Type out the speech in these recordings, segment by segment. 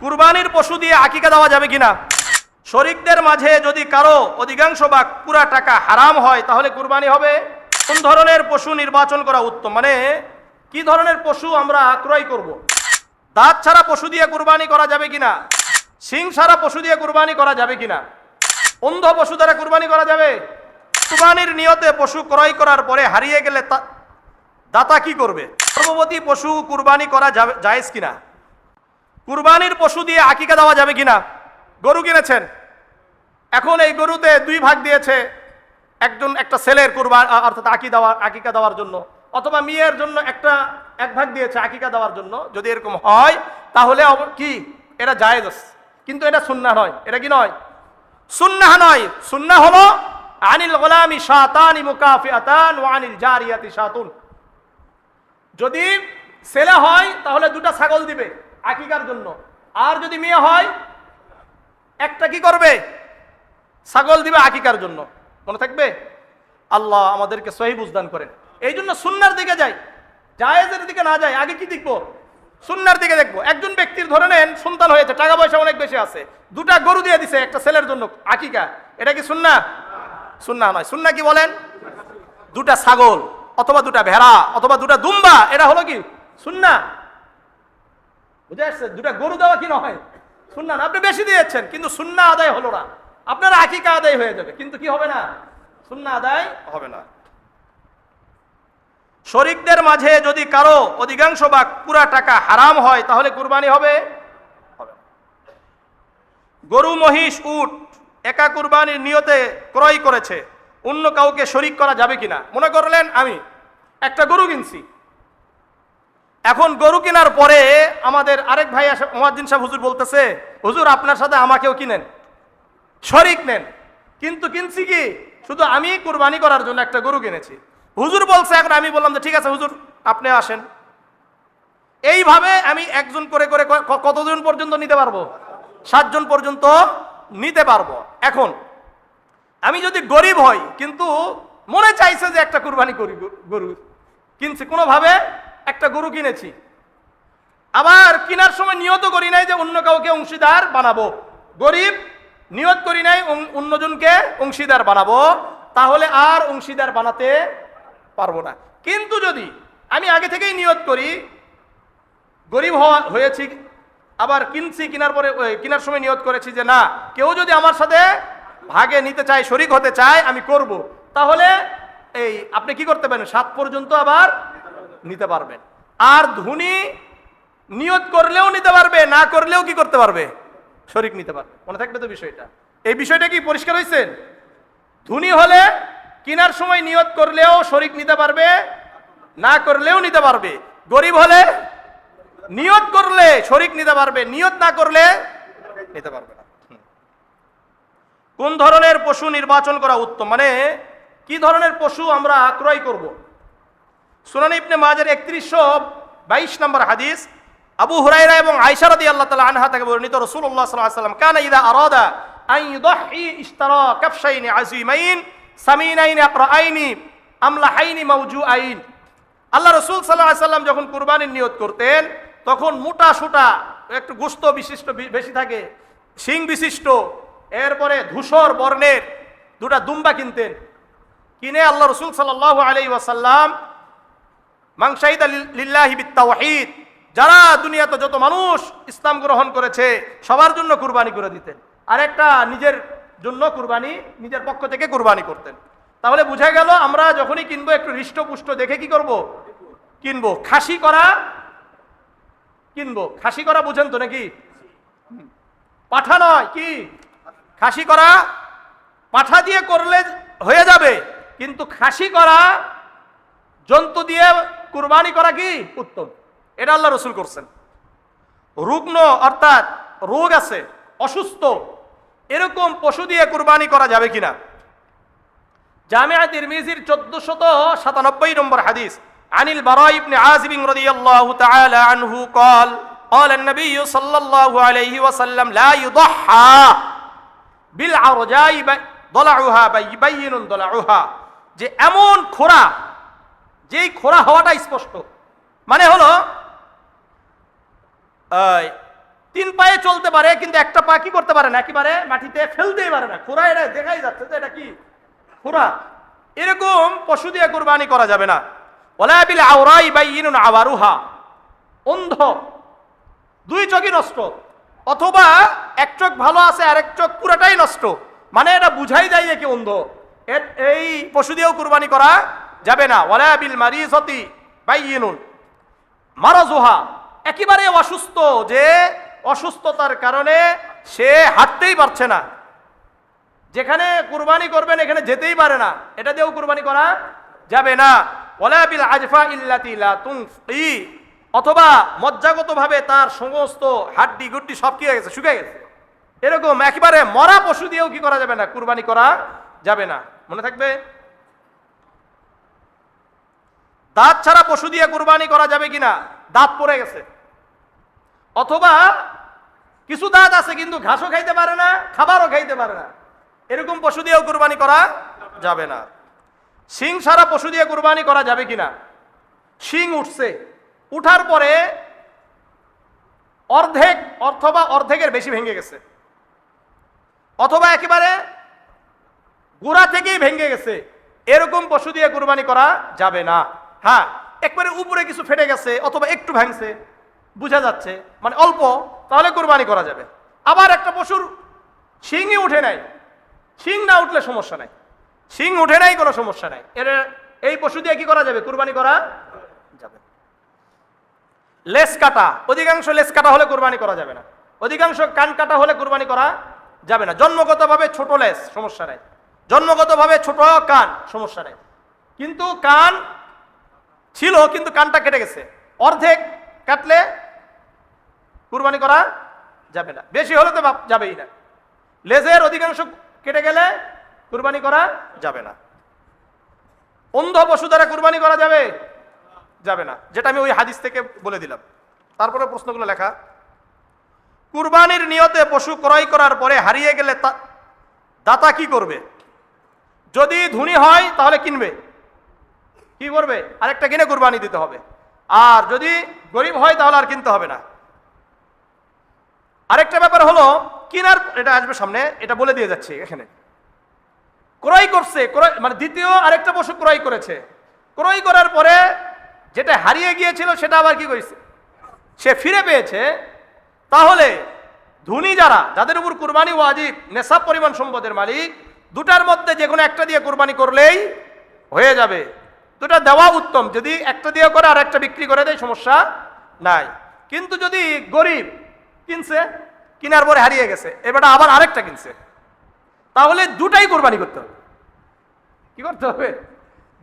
কুরবানির পশু দিয়ে আকিকা দেওয়া যাবে কিনা? শরিকদের মাঝে যদি কারও অধিকাংশ বা পুরা টাকা হারাম হয়, তাহলে কুরবানি হবে। কোন ধরনের পশু নির্বাচন করা উত্তম? মানে কি ধরনের পশু আমরা ক্রয় করব। দাঁত ছাড়া পশু দিয়ে কুরবানি করা যাবে কিনা? সিং ছাড়া পশু দিয়ে কুরবানি করা যাবে কিনা? অন্ধ পশু দ্বারা কুরবানি করা যাবে? কুরবানির নিয়তে পশু ক্রয় করার পরে হারিয়ে গেলে দাতা কি করবে? গর্ভবতী পশু কুরবানি করা যাবে জায়েজ কিনা? কুরবানির পশু দিয়ে আকিকা দেওয়া যাবে কিনা? গরু কিনেছেন। এখন এই গরুতে দুই ভাগ দিয়েছে একজন একটা ছেলের কুরবান অর্থাৎ আঁকি দেওয়া আকিকা দেওয়ার জন্য, অথবা মেয়ের জন্য একটা এক ভাগ দিয়েছে আকিকা দেওয়ার জন্য। যদি এরকম হয়, তাহলে কি? এটা জায়েজ কিন্তু এটা সুন্না নয়। এটা কি নয়? সুন্নাহ নয়। সুন্নাহ হলো আনিল গোলামি শাতানি মুকাফিয়াতান ওয়া আনিল জারিয়াতি শাতুন। যদি ছেলে হয়, তাহলে দুটা ছাগল দিবে। আকিকার জন্য। আর যদি মেয়ে হয়, একটা কি করবে? ছাগল দিবে আকিকার জন্য। মনে থাকবে? আল্লাহ আমাদেরকে সহি বুঝদান করেন। এই জন্য সুন্নার দিকে যাই। জায়েজের দিকে না যাই, আগে কি দেখব? সুন্নার দিকে দেখব। একজন ব্যক্তির ধরে নেন, সন্তান হয়েছে, টাকা পয়সা অনেক বেশি আছে। দুটা গরু দিয়ে দিছে, একটা ছেলের জন্য। আকিকা, এটা কি সুন্না? সুন্না নয়। সুন্না কি বলেন? দুটা ছাগল, অথবা দুটা ভেড়া, অথবা দুটা দুম্বা, এটা হলো কি? সুন্না। বুঝে আসছে? দুটা গরু দেওয়া কি নয়? সুন্না না আপনি বেশি দিয়েছেন, কিন্তু সুন্না আদায় হলো না। আপনার আকিকা আদায় হয়ে যাবে, কিন্তু কি হবে না? সুন্না আদায় হবে না। শরিকদের মাঝে যদি কারও অধিকাংশ বা পুরা টাকা হারাম হয়, তাহলে কুরবানি হবে? গরু, মহিষ, উট একা কুরবানির নিয়তে ক্রয় করেছে। অন্য কাউকে শরিক করা যাবে কিনা? মনে করলেন আমি, একটা গরু কিনছি। এখন গরু কেনার পরে আমাদের আরেক ভাই মোয়াজ্জিন সাহেব হুজুর বলতেছে, হুজুর, আপনার সাথে আমাকেও কিনেন। শরিক নেন। কিন্তু কিনছি কি? শুধু আমি কুরবানি করার জন্য একটা গরু কিনেছি। হুজুর বলছে, এখন আমি বললাম যে, ঠিক আছে হুজুর, আপনি আসেন। এইভাবে আমি একজন করে করে কতজন পর্যন্ত নিতে পারব? সাতজন পর্যন্ত নিতে পারব। এখন, আমি যদি গরিব হই, কিন্তু মনে চাইছে যে একটা কুরবানি করি গরু কিনছি, কোনোভাবে একটা গরু কিনেছি। আবার কেনার সময় নিয়ত করি নাই যে অন্য কাউকে অংশীদার বানাবো। গরিব নিয়ত করি নাই অন্যজনকে অংশীদার বানাবো। তাহলে আর অংশীদার বানাতে পারব না। কিন্তু যদি আমি আগে থেকেই নিয়ত করি, গরিব হওয়া হয়েছি, আবার কিনছি, কেনার পরে কেনার সময় নিয়ত করেছি যে না, কেউ যদি আমার সাথে ভাগে নিতে চায়, শরিক হতে চায়, আমি করব। তাহলে এই, আপনি কি করতে পারেন? সাত পর্যন্ত আবার নিতে পারবেন আর ধনী নিয়ত করলেও নিতে পারবে, না করলেও কি করতে পারবে? শরিক নিতে পারবে। মনে থাকবে তো বিষয়টা? এই বিষয়টা কি পরিষ্কার হয়েছে ধনী হলে কেনার সময় নিয়ত করলেও শরিক নিতে পারবে, না করলেও নিতে পারবে। গরিব হলে নিয়ত করলে শরিক নিতে পারবে, নিয়ত না করলে নিতে পারবে না। কোন ধরনের পশু নির্বাচন করা উত্তম? মানে কি ধরনের পশু আমরা ক্রয় করব? সুনান ইবনে মাজার একত্রিশশো বাইশ নম্বর হাদিস, আবু হুরাইরা এবং আয়সা রাদি আল্লাহ তালা আনহা থেকে বর্ণিত রসুল্লাহ সাল্লাহ সাল্লাম কানা ইদা আরাদা আন ইউদাহি ইশতারা কাফশাইনি আজিমাইন সামিনাইনি আকরাআইনি আমলাহাইনি মাওজুআইন। আল্লাহ রসুল সাল্লাহ সাল্লাম যখন কুরবানির নিয়ত করতেন, তখন মোটা সুটা, একটু গুস্ত বিশিষ্ট, বেশি থাকে, শিং বিশিষ্ট, এরপরে ধূসর বর্ণের দুটা দুম্বা কিনতেন। কিনে আল্লাহ রসুল সাল্লাহ আলাই ওয়াসাল্লাম মাংসাইদা লিল্লাহি বিত্তাওয়াহিদ যারা দুনিয়াতে যত মানুষ ইসলাম গ্রহণ করেছে, সবার জন্য কুরবানি করে দিতেন। আর একটা নিজের জন্য কুরবানি, নিজের পক্ষ থেকে কুরবানি করতেন। তাহলে বুঝা গেল, আমরা যখনই কিনবো, একটু হৃষ্টপুষ্ট দেখে কি করব? কিনবো। খাসি করা, কিনবো। খাসি করা বুঝেন তো নাকি? পাঠা নয়, কি? খাসি করা, পাঠা দিয়ে করলে হয়ে যাবে। কিন্তু খাসি করা, জন্তু দিয়ে কুরবানি করা কি উত্তম এটা আল্লাহ রসুল করছেন রুগ্ন অর্থাৎ রোগ আছে অসুস্থ এরকম পশু দিয়ে কুরবানি করা যাবে কিনা জামিয়া তিরমিজির চোদ্দশত সাতানব্বই নম্বর হাদিস আনিল বারাই ইবনে আযিব রাদিয়াল্লাহু তাআলা আনহু قال قال النبي صلى الله عليه وسلم لا يضحى بالعرجاء بي- ضلعها بين ضلعها যে এমন খোরা যেই খোরা হওয়াটা স্পষ্ট। মানে হলো তিন পায়ে চলতে পারে, কিন্তু একটা পা কি করতে পারে না? একেবারে মাটিতে ফেলতেই পারে না। খোরা এটা দেখাই যাচ্ছে যে এটা কি? খোরা এরকম পশু দিয়ে কোরবানি করা যাবে না। ওলা বিল আওরাই বাইয়িনুন আওয়ারুহা। অন্ধ। দুই চোখই নষ্ট। অথবা এক চোখ ভালো আছে আর এক চোখ পুরাটাই নষ্ট। মানে এটা বুঝাই যায় যে কি অন্ধ। এই পশু দিয়েও কুরবানি করা যাবে না। ওলা বিল মারিজতি বাইয়িনুন। মারাজুহা। একেবারে অসুস্থ যে অসুস্থতার কারণে সে হাঁটতেই পারছে না। যেখানে কুরবানি করবেন, এখানে যেতেই পারে না। এটা দিয়েও কুরবানি করা যাবে না। ওলা বিল আজফা ইল্লাতি লা তুনফি। অথবা মজ্জাগতভাবে তার সমস্ত হাড্ডি গুড্ডি সব কি হয়ে গেছে? শুকিয়ে গেছে। এরকম একেবারে মরা পশু দিয়েও কি করা যাবে না? কুরবানি করা যাবে না। মনে থাকবে? দাঁত ছাড়া পশু দিয়ে কুরবানি করা যাবে কিনা? দাঁত পড়ে গেছে। অথবা কিছু দাঁত আছে কিন্তু ঘাসও খাইতে পারে না, খাবারও খাইতে পারে না। এরকম পশু দিয়েও কুরবানি করা যাবে না। শিং সারা পশু দিয়ে কুরবানি করা যাবে কিনা? শিং উঠছে। উঠার পরে অর্ধেক অথবা অর্ধেকের বেশি ভেঙে গেছে। অথবা একেবারে গোড়া থেকেই ভেঙে গেছে। এরকম পশু দিয়ে কুরবানি করা যাবে না। হ্যাঁ একবারে উপরে কিছু ফেটে গেছে অথবা একটু ভাঙছে, বোঝা যাচ্ছে। মানে অল্প, তাহলে কোরবানি করা যাবে। আবার একটা পশুর শিংই উঠে নাই। শিং না উঠলে সমস্যা নাই। শিং উঠে নাই, কোনো সমস্যা নাই। এর, এই পশু দিয়ে কি করা যাবে? কোরবানি করা যাবে। লেস কাটা, অধিকাংশ লেস কাটা হলে কোরবানি করা যাবে না। অধিকাংশ কান কাটা হলে কোরবানি করা যাবে না। জন্মগতভাবে ছোট লেস, সমস্যা নাই। জন্মগতভাবে ছোট কান, সমস্যা নেই। কিন্তু কান ছিল, কিন্তু কানটা কেটে গেছে। অর্ধেক কাটলে কুরবানি করা যাবে না। বেশি হলে তো যাবেই না। লেজের অধিকাংশ কেটে গেলে কুরবানি করা যাবে না। অন্ধ পশু দ্বারা কুরবানি করা যাবে? যাবে না। যেটা আমি ওই হাদিস থেকে বলে দিলাম। তারপরে প্রশ্নগুলো লেখা। কুরবানির নিয়তে পশু ক্রয় করার পরে হারিয়ে গেলে দাতা কি করবে? যদি ধনী হয়, তাহলে কিনবে। কি করবে? আরেকটা কিনে কুরবানি দিতে হবে। আর যদি গরিব হয় তাহলে আর কিনতে হবে না। আরেকটা ব্যাপার হলো, কিনার এটা আসবে সামনে, এটা বলে দিয়ে যাচ্ছে এখানে। ক্রয় করছে, ক্রয় মানে দ্বিতীয় আরেকটা পশু ক্রয় করেছে। ক্রয় করার পরে যেটা হারিয়ে গিয়েছিল সেটা আবার কি করেছে? সে ফিরে পেয়েছে। তাহলে ধনী যারা, যাদের উপর কুরবানি ও ওয়াজিব, নেশাব পরিমাণ সম্পদের মালিক, দুটার মধ্যে যে কোনো একটা দিয়ে কুরবানি করলেই হয়ে যাবে। দুটা দেওয়া উত্তম। যদি একটা দিয়ে করে আর একটা বিক্রি করে দেয়, সমস্যা নাই। কিন্তু যদি গরিব কিনছে, কিনার পরে হারিয়ে গেছে এবারটা আবার আরেকটা কিনছে, তাহলে দুটাই কোরবানি করতে হবে। কি করতে হবে?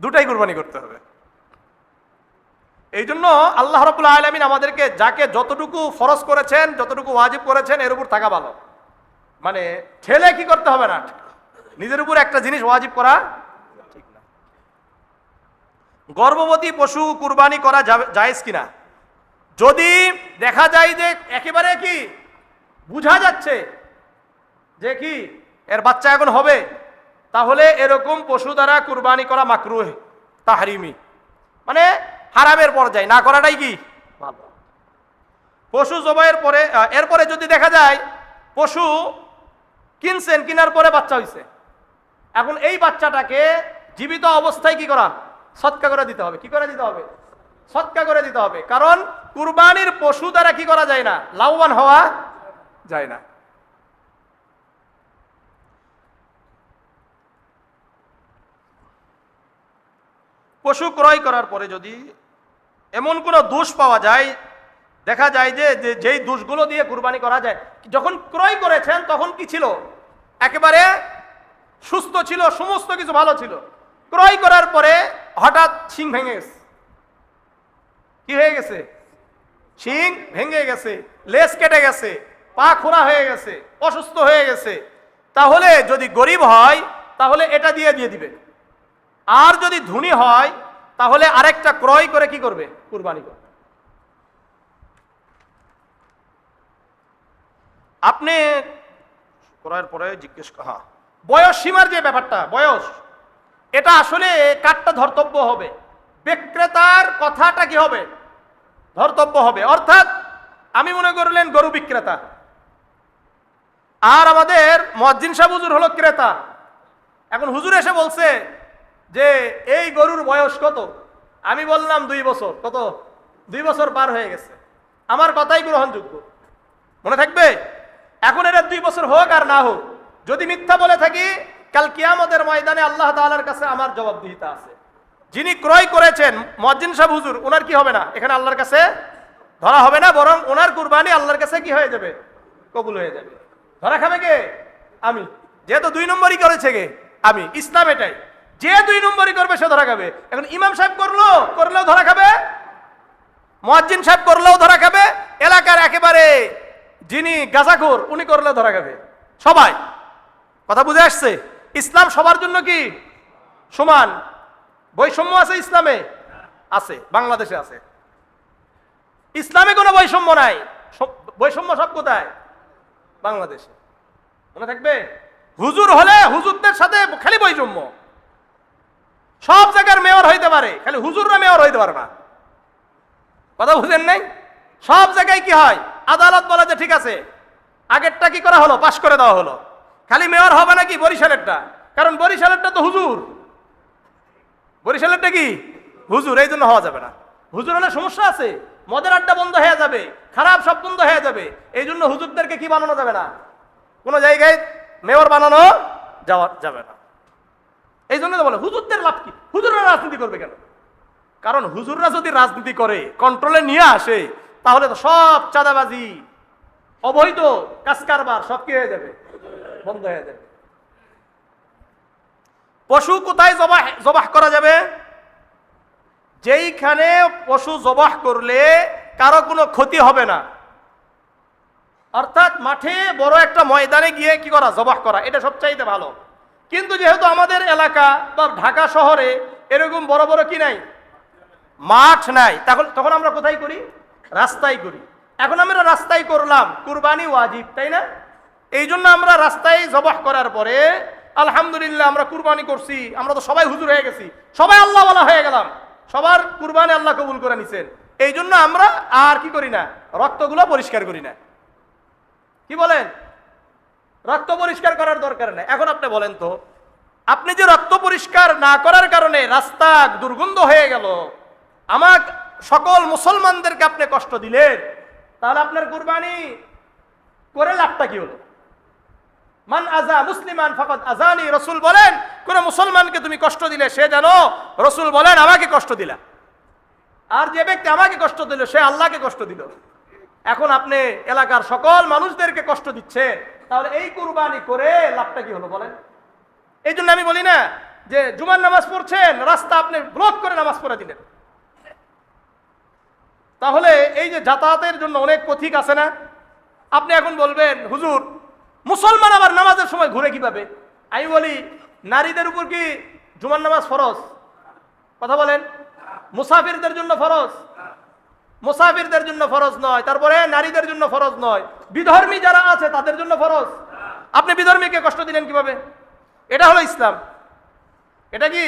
দুটাই কোরবানি করতে হবে। এই জন্য আল্লাহ রবুল্লা আলমিন আমাদেরকে যাকে যতটুকু ফরজ করেছেন, যতটুকু ওয়াজিব করেছেন, এর উপর থাকা ভালো। মানে ঠেলে কি করতে হবে না? নিজের উপর একটা জিনিস ওয়াজিব করা গর্ভবতী পশু কুরবানি করা জায়েজ কিনা? যদি দেখা যায় যে একেবারে কি বুঝা যাচ্ছে যে কি এর বাচ্চা এখন হবে, তাহলে এরকম পশু দ্বারা কুরবানি করা মাকরুহ, তাহারিমি। মানে হারামের পর্যায়ে, না করাটাই কি? পশু জবাইয়ের পরে এরপরে যদি দেখা যায় পশু কিনছেন, কিনার পরে বাচ্চা হইছে, এখন এই বাচ্চাটাকে জীবিত অবস্থায় কি করা? সৎকা করে দিতে হবে। কি করে দিতে হবে? সৎকা করে দিতে হবে। কারণ কুরবানির পশু দ্বারা কি করা যায় না? লাভবান হওয়া যায় না। পশু ক্রয় করার পরে যদি এমন কোনো দোষ পাওয়া যায়, দেখা যায় যে যেই দোষগুলো দিয়ে কুরবানি করা যায়, যখন ক্রয় করেছেন তখন কি ছিল? একেবারে সুস্থ ছিল, সমস্ত কিছু ভালো ছিল। ক্রয় করার পরে হঠাৎ শিং ভেঙে গেছে। কি হয়ে গেছে? শিং ভেঙে গেছে, লেজ কেটে গেছে, পা খোরা হয়ে গেছে, অসুস্থ হয়ে গেছে। তাহলে যদি গরিব হয়, তাহলে এটা দিয়ে দিয়ে দিবে। আর যদি ধনী হয়, তাহলে আরেকটা ক্রয় করে কি করবে? কুরবানি করবে। আপনি ক্রয়ের পরে জিজ্ঞেস হ্যাঁ বয়স সীমার যে ব্যাপারটা, বয়স। এটা আসলে কাঠটা ধর্তব্য হবে। বিক্রেতার কথাটা কি হবে? ধর্তব্য হবে। অর্থাৎ আমি মনে করলেন গরু বিক্রেতা। আর আমাদের মজ্জিন সাহেব হুজুর হলো ক্রেতা। এখন হুজুর এসে বলছে যে, এই গরুর বয়স কত? আমি বললাম, দুই বছর। কত? দুই বছর পার হয়ে গেছে। আমার কথাই গ্রহণযোগ্য। মনে থাকবে? এখন এটা দুই বছর হোক আর না হোক। যদি মিথ্যা বলে থাকি কাল কিয়ামতের ময়দানে আল্লাহ তাআলার কাছে আমার জবাবদিহিতা আছে। যিনি ক্রয় করেছেন মজ্জিন সাহেব হুজুর ওনার কি হবে না? এখানে আল্লাহর কাছে ধরা হবে না, বরং ওনার কুরবানি আল্লাহর কাছে কি হয়ে যাবে? কবুল হয়ে যাবে। ধরা খাবে কে? আমি। যেহেতু দুই নম্বরই করেছে গে আমি। ইসলাম এটাই। যে দুই নম্বরই করবে, সে ধরা খাবে। এখন ইমাম সাহেব করল, করলেও ধরা খাবে। মহাজ্জিন সাহেব করলেও ধরা খাবে। এলাকার একেবারে যিনি গাজাখোর, উনি করলেও ধরা খাবে। সবাই। কথা বুঝে আসছে? ইসলাম সবার জন্য কি? সমান। বৈষম্য আছে ইসলামে? আছে, বাংলাদেশে আছে। ইসলামে কোনো বৈষম্য নাই। বৈষম্য সব কোথায়? বাংলাদেশে। মনে থাকবে? হুজুর হলে হুজুরদের সাথে খালি বৈষম্য। সব জায়গার মেয়র হইতে পারে, খালি হুজুররা মেয়র হইতে পারে না। কথা বুঝেন নাই? সব জায়গায় কি হয়? আদালত বলে যে ঠিক আছে, আগেরটা কি করা হলো? পাশ করে দেওয়া হলো। খালি মেয়র হবে নাকি বরিশালেরটা? কারণ বরিশালেরটা তো হুজুর। বরিশালেরটা কি? হুজুর, এই জন্য হওয়া যাবে না। হুজুর হলে সমস্যা আছে। মদের আড্ডা বন্ধ হয়ে যাবে, খারাপ সব বন্ধ হয়ে যাবে। এই জন্য হুজুরদেরকে কি বানানো যাবে না? কোনো জায়গায় মেয়র বানানো যাওয়া যাবে না। এই জন্য তো বলে, হুজুরদের লাভ কি? হুজুররা রাজনীতি করবে কেন? কারণ হুজুররা যদি রাজনীতি করে কন্ট্রোলে নিয়ে আসে, তাহলে তো সব চাঁদাবাজি, অবৈধ কাজ কারবার সব কি হয়ে যাবে? বন্ধ হয়ে যাবে পশু কোথায় জবাহ জবাহ করা যাবে? যেইখানে পশু জবাহ করলে কারও কোনো ক্ষতি হবে না। অর্থাৎ মাঠে বড় একটা ময়দানে গিয়ে কি করা? জবাহ করা, এটা সবচাইতে ভালো। কিন্তু যেহেতু আমাদের এলাকা বা ঢাকা শহরে এরকম বড় বড় কি নাই? মাঠ নাই। তখন তখন আমরা কোথায় করি? রাস্তায় করি। এখন আমরা রাস্তায় করলাম। কুরবানি ওয়াজিব, তাই না? এই জন্য আমরা রাস্তায় জবাহ করার পরে, আলহামদুলিল্লাহ আমরা কুরবানি করছি, আমরা তো সবাই হুজুর হয়ে গেছি, সবাই আল্লাহ বলা হয়ে গেলাম, সবার কুরবানি আল্লাহ কবুল করে নিছেন। এই জন্য আমরা আর কি করি না, রক্তগুলো পরিষ্কার করি না। কি বলেন? রক্ত পরিষ্কার করার দরকার নেই। এখন আপনি বলেন তো, আপনি যে রক্ত পরিষ্কার না করার কারণে রাস্তা দুর্গন্ধ হয়ে গেল আমার সকল মুসলমানদেরকে আপনি কষ্ট দিলেন, তাহলে আপনার কুরবানি করে লাভটা কি হলো? মান আজা মুসলিমান ফাকাদ আজানি রসুল বলেন, কোন মুসলমানকে তুমি কষ্ট দিলে সে জানো রসুল বলেন, আমাকে কষ্ট দিলা। আর যে ব্যক্তি আমাকে কষ্ট দিল, সে আল্লাহকে কষ্ট দিল। এখন আপনি এলাকার সকল মানুষদেরকে কষ্ট দিচ্ছে, তাহলে এই কুরবানি করে লাভটা কি হলো বলেন? এই জন্য আমি বলি না যে জুমার নামাজ পড়ছেন, রাস্তা আপনি ব্লক করে নামাজ পড়ে দিলেন। তাহলে এই যে যাতায়াতের জন্য অনেক পথিক আছে না? আপনি এখন বলবেন, হুজুর মুসলমান আবার নামাজের সময় ঘুরে কীভাবে? আমি বলি, নারীদের উপর কি জুমার নামাজ ফরজ? কথা বলেন। মুসাফিরদের জন্য ফরজ? মুসাফিরদের জন্য ফরজ নয়, তারপরে নারীদের জন্য ফরজ নয়। বিধর্মী যারা আছে, তাদের জন্য ফরজ। আপনি বিধর্মীকে কষ্ট দিলেন কীভাবে? এটা হলো ইসলাম। এটা কি?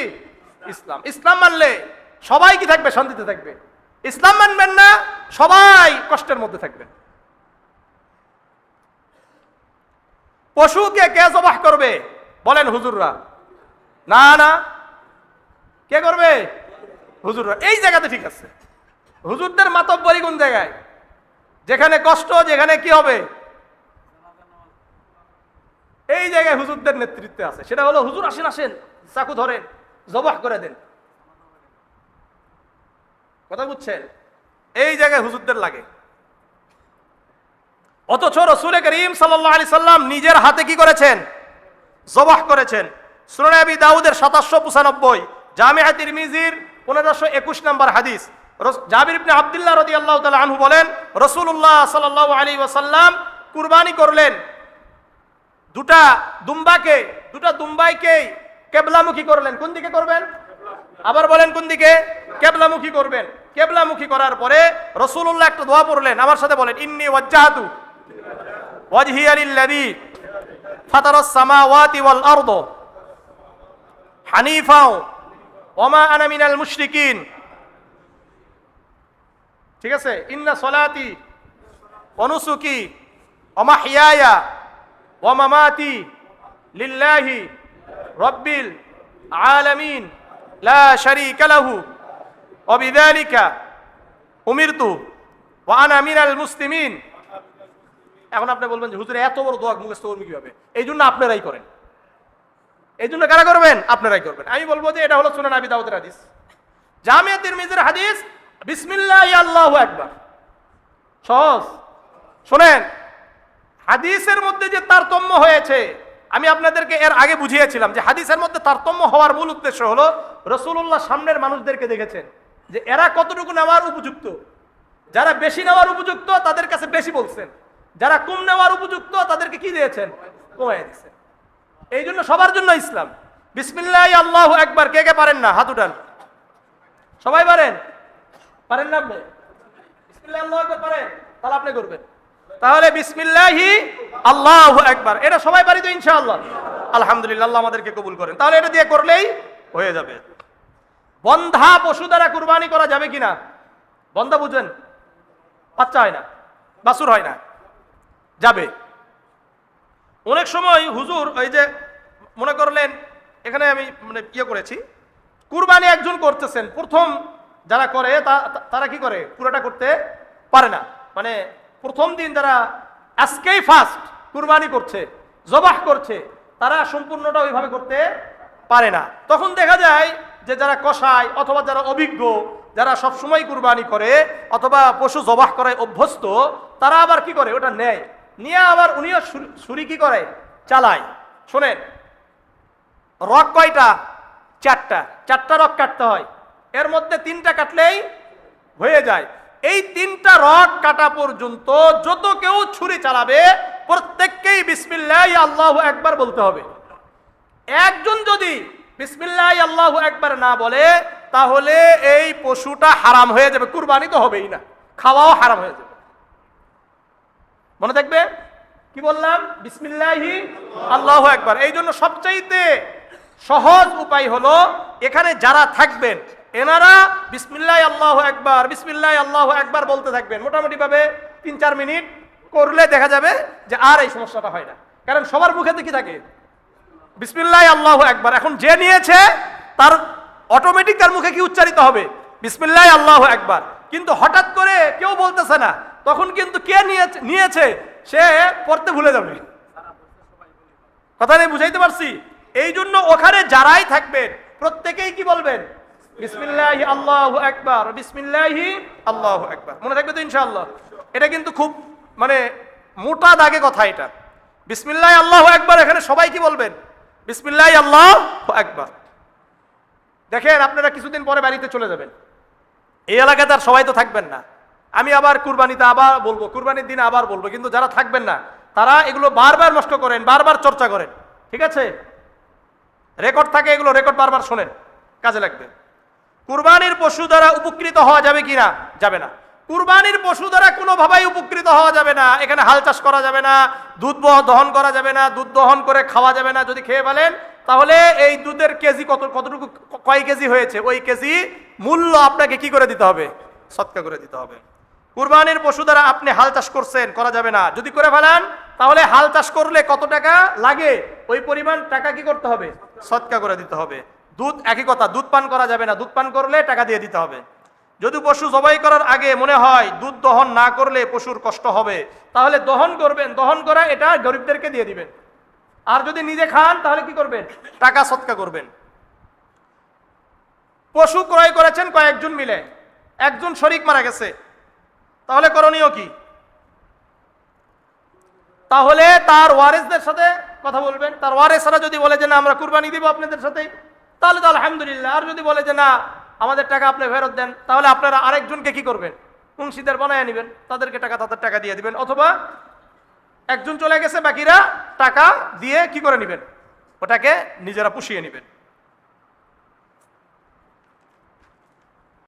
ইসলাম। ইসলাম মানলে সবাই কি থাকবে? শান্তিতে থাকবে। ইসলাম মানবেন না, সবাই কষ্টের মধ্যে থাকবেন পশুকে কে জবাহ করবে? বলেন হুজুররা। না না। কে করবে? হুজুররা। এই জায়গাতে ঠিক আছে। হুজুরদের মাতব্বরি কোন জায়গায়? যেখানে কষ্ট, যেখানে কি হবে? এই জায়গায় হুজুরদের নেতৃত্বে আছে। সেটা হলো, হুজুর, আসেন আসেন। চাকু ধরেন। জবাহ করে দেন। কথা বুঝছেন? এই জায়গায় হুজুরদের লাগে। অথচ রসুল করিম সাল্লাহ আলি সাল্লাম নিজের হাতে কি করেছেন? জবাহ করেছেন। সুনাবি দাউদের সাতাশশো পঁচানব্বই জামিয়া তিরমিজির পনেরোশো একুশ নম্বর হাদিস। জাবির ইবনে আব্দুল্লাহ রদি আল্লাহ তালা আনহু বলেন রসুল্লাহ সাল্লাহ আলী ওয়াসাল্লাম কুরবানি করলেন। দুটা দুম্বাকে, দুটা দুম্বাইকে কেবলামুখী করলেন। কোন দিকে করবেন? আবার বলেন কোন দিকে? কেবলামুখী করবেন। কেবলামুখী করার পরে রসুল্লাহ একটা দোয়া পড়লেন। আমার সাথে বলেন, ইন্নি ওয়াজ্জাহাতু ওয়াজহিয়া লিল্লাযী ফাতারাস সামাওয়াতি ওয়াল আরদ হানিফা ওমা আনা মিনাল মুশরিকিন ঠিক আছে ইন্না সলাতি অনুসুকি অমাহিয়ায়া ওমামাতি লিল্লাহি রব্বিল আলামিন লা শারীকা লাহু وبذلك أمرت وأنا من المسلمين এখন আপনি বলবেন যে, হুজুর, এত বড় দোয়া মুখস্থ করবে কীভাবে? এই জন্য আপনারাই করেন। এই জন্য কারা করবেন? আপনারাই করবেন। আমি বলব যে, এটা হলো সুনান আবি দাউদের হাদিস। জামিয়া তিরমিজির হাদিস, বিসমিল্লাহ আল্লাহু আকবার। সহজ? শোনেন, হাদিসের মধ্যে যে তারতম্য হয়েছে, আমি আপনাদেরকে এর আগে বুঝিয়েছিলাম যে, হাদিসের মধ্যে তারতম্য হওয়ার মূল উদ্দেশ্য হলো রসুল্লাহ সামনের মানুষদেরকে দেখেছেন? যে, এরা কতটুকু নেওয়ার উপযুক্ত? যারা বেশি নেওয়ার উপযুক্ত, তাদের কাছে বেশি বলছেন। যারা কুম নেওয়ার উপযুক্ত, তাদেরকে কি দিয়েছেন? কমাই দিয়েছেন এই জন্য সবার জন্য ইসলাম। বিসমিল্লাহ আল্লাহ একবার কে কে পারেন না? হাত উঠান। সবাই পারেন? পারেন না আপনি? আল্লাহু পারেন? তাহলে আপনি করবেন। তাহলে বিসমিল্লাহি আল্লাহু আকবার। এটা সবাই পারি তো ইনশাআল্লাহ। আলহামদুলিল্লাহ, আল্লাহ আমাদেরকে কবুল করেন। তাহলে এটা দিয়ে করলেই হয়ে যাবে। বন্ধা পশু দ্বারা কুরবানি করা যাবে কিনা? বন্ধা বুঝেন? বাচ্চা হয় না। বাসুর হয় না। যাবে। অনেক সময় হুজুর ওই যে মনে করলেন, এখানে আমি মানে ইয়ে করেছি, কুরবানি একজন করতেছেন, প্রথম যারা করে তারা কি করে? পুরোটা করতে পারে না। মানে প্রথম দিন যারা আজকেই ফার্স্ট কুরবানি করছে, জবাহ করছে, তারা সম্পূর্ণটা ওইভাবে করতে পারে না। তখন দেখা যায় যে যারা কষায় অথবা যারা অভিজ্ঞ, যারা সবসময় কুরবানি করে অথবা পশু জবাহ করে অভ্যস্ত, তারা আবার কি করে? ওটা নেয়। নিয়ে আবার উনিও ছুরি- কি করে? চালায়। শোনেন, রক কয়টা? চারটা। চারটা রক কাটতে হয়। এর মধ্যে তিনটা কাটলেই হয়ে যায়। এই তিনটা রক কাটা পর্যন্ত যত কেউ ছুরি চালাবে, প্রত্যেককেই বিসমিল্লাহ আল্লাহ একবার বলতে হবে। একজন যদি বিসমিল্লাহ আল্লাহ একবার না বলে, তাহলে এই পশুটা হারাম হয়ে যাবে। কুরবানি তো হবেই না। খাওয়াও হারাম হয়ে যাবে। মনে থাকবে? কি বললাম? বিসমিল্লাহি। আল্লাহ একবার এই জন্য সবচাইতে সহজ উপায় হলো এখানে যারা থাকবেন, এনারা বিসমিল্লাহ আল্লাহ একবার বিসমিল্লাহ আল্লাহ একবার বলতে থাকবেন। মোটামুটি ভাবে তিন চার মিনিট করলে দেখা যাবে যে আর এই সমস্যাটা হয় না। কারণ সবার মুখে কি থাকে? বিসমিল্লাহ আল্লাহ একবার এখন যে নিয়েছে, তার অটোমেটিক তার মুখে কি উচ্চারিত হবে? বিসমিল্লাহ আল্লাহ একবার কিন্তু হঠাৎ করে কেউ বলতেছে না। তখন কিন্তু কে নিয়েছে নিয়েছে? সে পড়তে ভুলে যাবে। কথা নেই বুঝাইতে পারছি? এই জন্য ওখানে যারাই থাকবেন, প্রত্যেকেই কি বলবেন? বিসমিল্লাহি আল্লাহু একবার বিসমিল্লাহি আল্লাহু একবার মনে থাকবে তো ইনশাআল্লাহ? এটা কিন্তু খুব মানে মোটা দাগে কথা এটা। বিসমিল্লাহ আল্লাহু একবার এখানে সবাই কি বলবেন? বিসমিল্লাহ আল্লাহ একবার দেখেন, আপনারা কিছুদিন পরে বাড়িতে চলে যাবেন। এই এলাকাতে আর সবাই তো থাকবেন না। আমি আবার কুরবানিতে আবার বলব, কুরবানির দিন আবার বলব, কিন্তু যারা থাকবেন না, তারা এগুলো বারবার নষ্ট করেন, বারবার চর্চা করেন, ঠিক আছে? রেকর্ড থাকে এগুলো, রেকর্ড বারবার শোনেন, কাজে লাগবে। কুরবানির পশু দ্বারা উপকৃত হওয়া যাবে কি না? যাবে না। কুরবানির পশু দ্বারা কোনোভাবেই উপকৃত হওয়া যাবে না। এখানে হাল চাষ করা যাবে না, দুধ দহন করা যাবে না, দুধ দহন করে খাওয়া যাবে না, যদি খেয়ে ফেলেন তাহলে এই দুধের কেজি কত, কতটুকু কয় কেজি হয়েছে? ওই কেজি মূল্য আপনাকে কি করে দিতে হবে? সৎকা করে দিতে হবে। কুরবানির পশু দ্বারা আপনি হাল চাষ করছেন, করা যাবে না। যদি করে ফেলান, তাহলে হাল চাষ করলে কত টাকা লাগে? ওই পরিমাণ টাকা কি করতে হবে? সৎকা করে দিতে হবে। দুধ একই কথা, দুধ পান করা যাবে না। দুধ পান করলে টাকা দিয়ে দিতে হবে। যদি পশু জবাই করার আগে মনে হয় দুধ দহন না করলে পশুর কষ্ট হবে, তাহলে দহন করবেন। দহন করা এটা গরিবদেরকে দিয়ে দিবেন। আর যদি নিজে খান, তাহলে কি করবেন? টাকা সৎকা করবেন। পশু ক্রয় করেছেন কয়েকজন মিলে। একজন শরিক মারা গেছে। তাহলে করণীয় কি? তাহলে তার ওয়ারেসদের সাথে কথা বলবেন। তার ওয়ারেসরা যদি বলে যে, না, আমরা কুরবানি দিব আপনাদের সাথে, তাহলে তো আলহামদুলিল্লাহ। আর যদি বলে যে, না, আমাদের টাকা আপনি ফেরত দেন, তাহলে আপনারা আরেকজনকে কি করবেন? অংশীদার বানায় নেবেন। তাদেরকে টাকা, তাদের টাকা দিয়ে দিবেন। অথবা একজন চলে গেছে বাকিরা টাকা দিয়ে কি করে নেবেন? ওটাকে নিজেরা পুষিয়ে নেবেন।